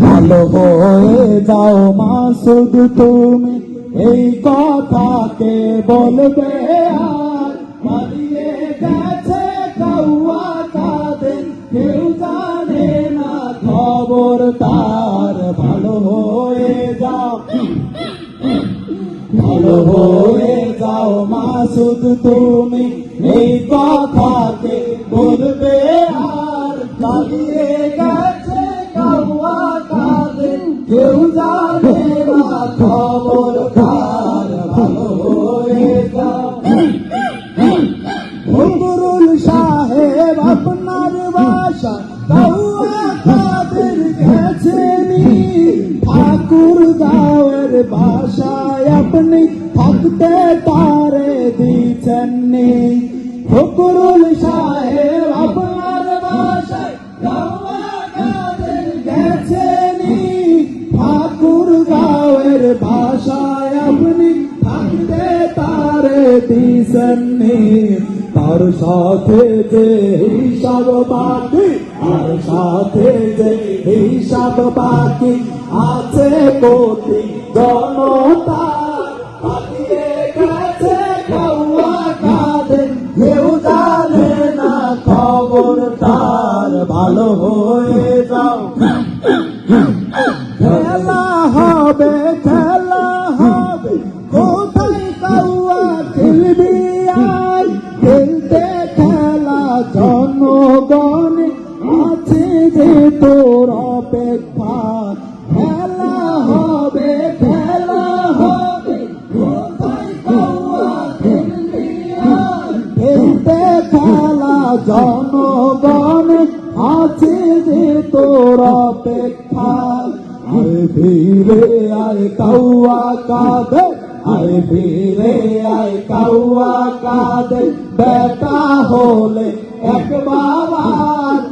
ভালো হয়ে যাও মাসুদ তুমি। এই কথাকে বলবে কেউ জানে না খবর তার। ভালো হয়ে যাও। ভালো হয়ে যাও মাসুদ তুমি। এই কথাকে কেউ জানে না খবর কার ভালো ফকরুল সাহেব আপনার বাসা কাউয়া কাদের গেছেনি ঠাকুর গাঁয়ের বাসায় আপনি সাহেব আপনার দিছেননি তার সাথে যে হিসাব বাকি আর সাথে যে হিসাব বাকি আছে কোটি জনতা ভালো হয়ে যাও। খেলা হবে, খেলা তোর অপেক্ষা খেলা হবে খেলা হবে। খেলা জনগণ আছে যে তোর অপেক্ষা। আয় ফিরে আয় কাউয়া কাঁদে আয় ফিরে আয় কাউয়া কাঁদে বেটা হলে একবার